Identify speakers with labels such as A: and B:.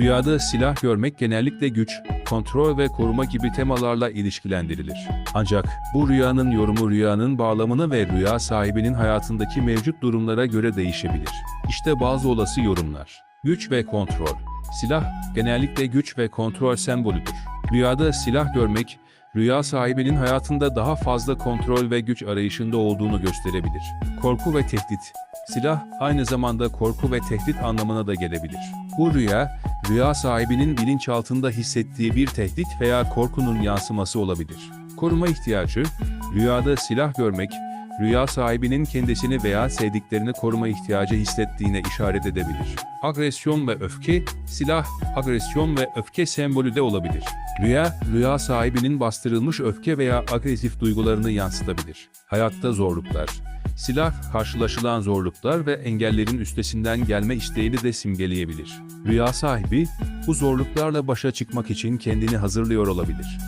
A: Rüyada silah görmek genellikle güç, kontrol ve koruma gibi temalarla ilişkilendirilir. Ancak bu rüyanın yorumu rüyanın bağlamına ve rüya sahibinin hayatındaki mevcut durumlara göre değişebilir. İşte bazı olası yorumlar. Güç ve kontrol. Silah genellikle güç ve kontrol sembolüdür. Rüyada silah görmek, rüya sahibinin hayatında daha fazla kontrol ve güç arayışında olduğunu gösterebilir. Korku ve tehdit. Silah aynı zamanda korku ve tehdit anlamına da gelebilir. Bu rüya, rüya sahibinin bilinçaltında hissettiği bir tehdit veya korkunun yansıması olabilir. Koruma ihtiyacı, rüyada silah görmek, rüya sahibinin kendisini veya sevdiklerini koruma ihtiyacı hissettiğine işaret edebilir. Agresyon ve öfke, silah, agresyon ve öfke sembolü de olabilir. Rüya, rüya sahibinin bastırılmış öfke veya agresif duygularını yansıtabilir. Hayatta zorluklar, Silah, karşılaşılan zorluklar ve engellerin üstesinden gelme isteğini de simgeleyebilir. Rüya sahibi, bu zorluklarla başa çıkmak için kendini hazırlıyor olabilir.